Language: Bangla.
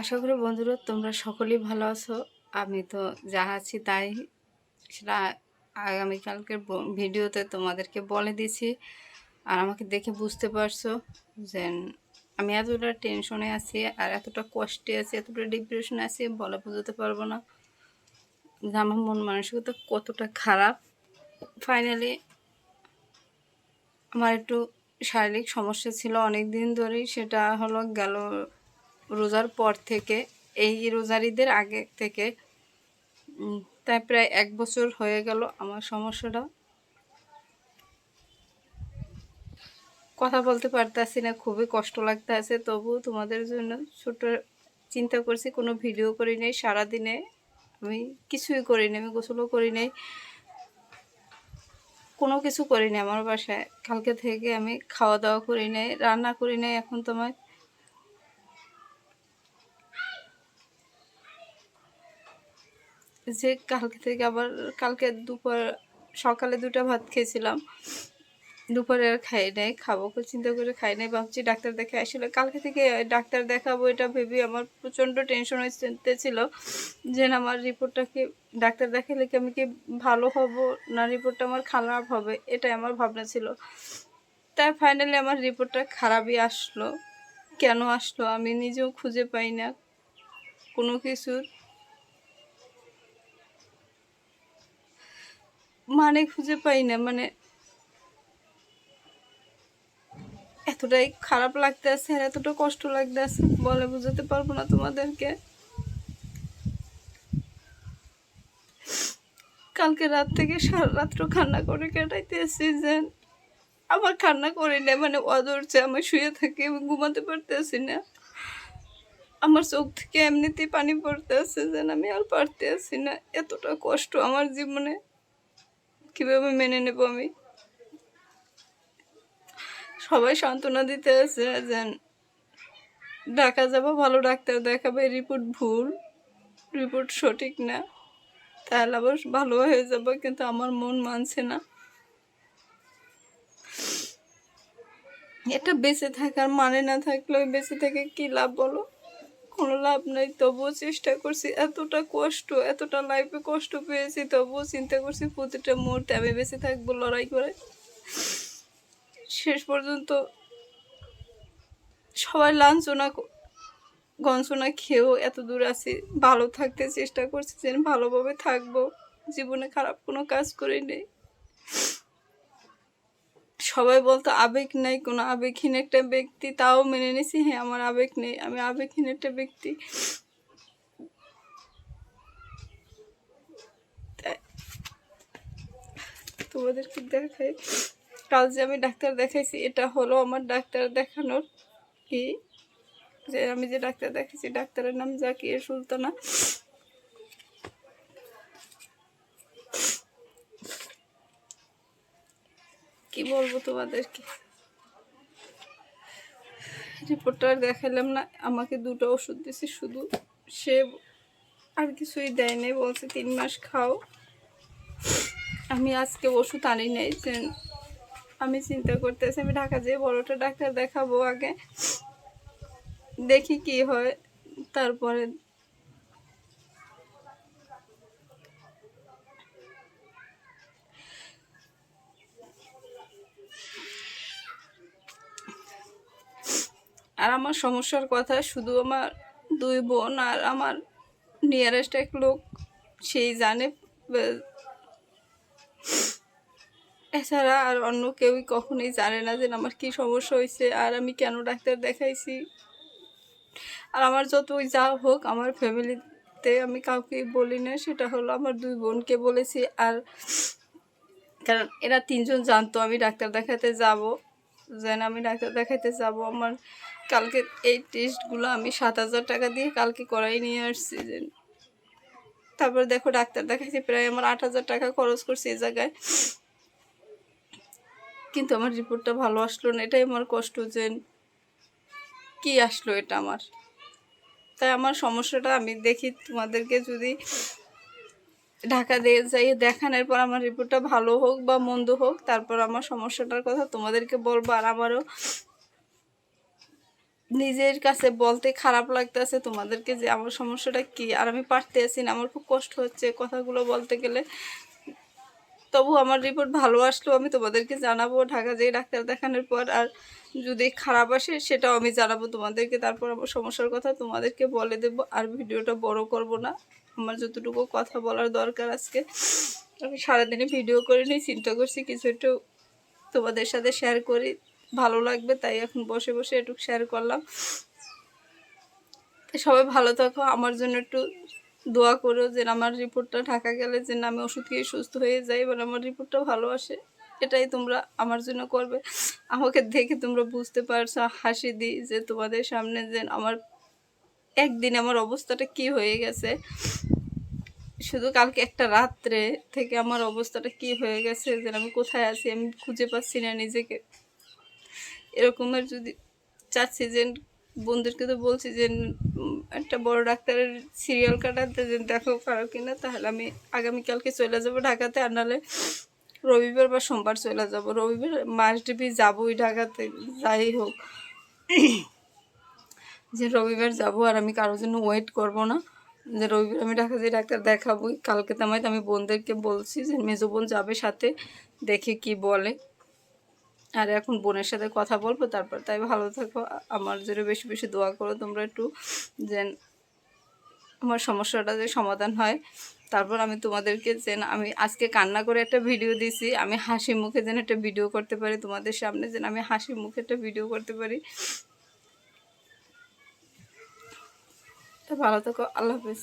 আশা করি বন্ধুরা তোমরা সকলেই ভালো আছো। আমি তো যা আছি তাই সেটা আগামীকালকের ভিডিওতে তোমাদেরকে বলে দিছি আর আমাকে দেখে বুঝতে পারছ যে আমি এতটা টেনশনে আছি আর এতটা কষ্টে আছি, এতটা ডিপ্রেশনে আছি, বলে বোঝাতে পারব না। যে আমার মন মানসিকতা কতটা খারাপ। ফাইনালি আমার একটু শারীরিক সমস্যা ছিল অনেক দিন ধরেই, সেটা হলো গেল রোজার পর থেকে, এই রোজার ঈদের আগে থেকে তাই প্রায় এক বছর হয়ে গেল আমার সমস্যাটা। কথা বলতে পারতেছি না, খুবই কষ্ট লাগতে আছে তবু তোমাদের জন্য ছোট চিন্তা করছি, কোনো ভিডিও করি নাই, সারাদিনে আমি কিছুই করি নাই, আমি গোসলও করি নাই, কোনো কিছু করি নাই আমার বাসায়। কালকে থেকে আমি খাওয়া দাওয়া করি নাই, রান্না করি নাই, এখন তোমার যে কালকে থেকে আবার কালকে দুপুর, সকালে দুটো ভাত খেয়েছিলাম। দুপুরে আর খাই নাই, খাব খুব চিন্তা করে খাই নাই, ভাবছি ডাক্তার দেখে আসলে কালকে থেকে ডাক্তার দেখাবো এটা ভেবে আমার প্রচণ্ড টেনশন ছিল। যে আমার রিপোর্টটা কি ডাক্তার দেখালে কি আমি কি ভালো হব, না রিপোর্টটা আমার খারাপ হবে? এটাই আমার ভাবনা ছিল। তাই ফাইনালি আমার রিপোর্টটা খারাপই আসলো। কেন আসলো আমি নিজেও খুঁজে পাই না। কোনো কিছুর মানে খুঁজে পাই না মানে এতটাই খারাপ লাগতেছে আর এতটা কষ্ট লাগতেছে, বলে বুঝাতে পারব না তোমাদেরকে। কালকে রাত থেকে সারা রাত্র কান্না করে কাটাইতেছি যে আমার কান্না করি না মানে অদরছে আমি শুয়ে থাকি আমি ঘুমাতে পারতেছি না। আমার চোখ থেকে এমনিতেই পানি পড়তে আছে যেন আমি আর পারতে আছি না, এতটা কষ্ট আমার জীবনে। কীভাবে মেনে নেব আমি? সবাই সান্ত্বনা দিতে আছে যেন ঢাকা যাব, ভালো ডাক্তার দেখাবে রিপোর্ট ভুল রিপোর্ট সঠিক না, তাহলে আবার ভালো হয়ে যাব, কিন্তু আমার মন মানছে না। এটা বেঁচে থাকার মানে না থাকলে বেঁচে থেকে কি লাভ বলো? কোনো লাভ নাই, তবুও চেষ্টা করছি। এতটা কষ্ট, এতটা লাইফে কষ্ট পেয়েছি, তবুও চিন্তা করছি প্রতিটা মুহূর্তে আমি বেঁচে থাকব লড়াই করে। শেষ পর্যন্ত সবাই লাঞ্ছনা গঞ্জনা খেয়েও এত দূর আছি। ভালো থাকতে চেষ্টা করছি যেন ভালোভাবে থাকব। জীবনে খারাপ কোনো কাজ করে নেই সবাই বলতো, আবেগ নাই, কোনো আবেগহীন একটা ব্যক্তি। তাও মেনে নিছি হ্যাঁ আমার আবেগ নেই, আমি আবেগহীন একটা ব্যক্তি। তোমাদেরকে দেখাই, কাল যে আমি ডাক্তার দেখাইছি, এটা হলো আমার ডাক্তার দেখানোর কি যে আমি যে ডাক্তার দেখাইছি, ডাক্তারের নাম জাকির সুলতানা। কি বলব তোমাদেরকে? রিপোর্টটা আর দেখালাম না, আমাকে দুটো ওষুধ দিছে, শুধু সে আর কিছুই দেয় নাই, বলছে তিন মাস খাও। আমি আজকে ওষুধ আনি নাই আমি চিন্তা করতেছি, আমি ঢাকা যেয়ে বড়টা ডাক্তার দেখাবো আগে। দেখি কি হয়, তারপরে আর আমার সমস্যার কথা শুধু আমার দুই বোন আর আমার নিয়ারেস্ট এক লোক, সেই জানে। এছাড়া আর অন্য কেউই কখনোই জানে না যে আমার কি সমস্যা হয়েছে আর আমি কেন ডাক্তার দেখাইছি। আর আমার যতই যা হোক, আমার ফ্যামিলিতে আমি কাউকে বলি না, সেটা হলো আমার দুই বোনকে বলেছি। আর কারণ এরা তিনজন জানতো আমি ডাক্তার দেখাতে যাব। যেন আমি ডাক্তার দেখাতে যাব। আমার কালকে এই টেস্টগুলো আমি সাত হাজার টাকা দিয়ে কালকে করাই নিয়ে আসছি যে তারপর দেখো ডাক্তার দেখাইছি, প্রায় আমার আট হাজার টাকা খরচ করছি এই জায়গায়। কিন্তু আমার রিপোর্টটা ভালো আসলো না, এটাই আমার কষ্ট যে কি আসলো এটা আমার? তাই আমার সমস্যাটা আমি দেখি তোমাদেরকে যদি ঢাকা দিয়ে যাই, দেখানোর পর আমার রিপোর্টটা ভালো হোক বা মন্দ হোক, তারপর আমার সমস্যাটার কথা তোমাদেরকে বলব। আর আমারও নিজের কাছে বলতে খারাপ লাগতেছে তোমাদেরকে যে আমার সমস্যাটা কি। আর আমি পারতে আছি না, আমার খুব কষ্ট হচ্ছে কথাগুলো বলতে গেলে। তবু আমার রিপোর্ট ভালো আসলেও আমি তোমাদেরকে জানাব ঢাকা যেয়ে ডাক্তার দেখানোর পর। আর যদি খারাপ আসে সেটাও আমি জানাব তোমাদেরকে, তারপর আমার সমস্যার কথা তোমাদেরকে বলে দেব। আর ভিডিওটা বড় করব না। আমার যতটুকু কথা বলার দরকার আজকে, আমি সারাদিনে ভিডিও করে নিই, চিন্তা করছি কিছু একটু তোমাদের সাথে শেয়ার করি। ভালো লাগবে, তাই এখন বসে বসে একটু শেয়ার করলাম। সবাই ভালো থাকো, আমার জন্য একটু দোয়া করো যে আমার রিপোর্টটা ঢাকা গেলে যে আমি ওষুধ খেয়ে সুস্থ হয়ে যাই, এবার আমার রিপোর্টটা ভালো আসে। এটাই তোমরা আমার জন্য করবে। আমাকে দেখে তোমরা বুঝতে পারছ, হাসি দিই যে তোমাদের সামনে যে আমার একদিন আমার অবস্থাটা কি হয়ে গেছে? শুধু কালকে একটা রাত্রে থেকে আমার অবস্থাটা কি হয়ে গেছে যে আমি কোথায় আছি আমি খুঁজে পাচ্ছি না নিজেকে। এরকমের যদি চাচ্ছি যে, বন্ধুদেরকে তো বলছি যে, একটা বড় ডাক্তারের সিরিয়াল কাটাতে যে, দেখো পারো কিনা তাহলে আমি আগামীকালকে চলে যাব ঢাকাতে, আর নাহলে রবিবার বা সোমবার চলে যাব। রবিবার মাস ডিবি যাবোই ঢাকাতে, যাই হোক। যে রবিবার যাব আর আমি কারোর জন্য ওয়েট করব না। যে রবিবার আমি ঢাকা যে ডাক্তার দেখাবোই। কালকে তো আমি বোনদেরকে বলছি যে মেজো বোন যাবে সাথে, দেখে কি বলে। আর এখন বোনের সাথে কথা বলব, তারপর তাই ভালো থাকো। আমার জন্য বেশি বেশি দোয়া করো তোমরা একটু, যেন আমার সমস্যাটা যে সমাধান হয়। তারপর আমি তোমাদেরকে যেন আমি আজকে কান্না করে একটা ভিডিও দিছি। আমি হাসি মুখে যেন একটা ভিডিও করতে পারি তোমাদের সামনে, যেন আমি হাসি মুখে একটা ভিডিও করতে পারি। তো ভালো থাকো আল্লাহ হাফেজ।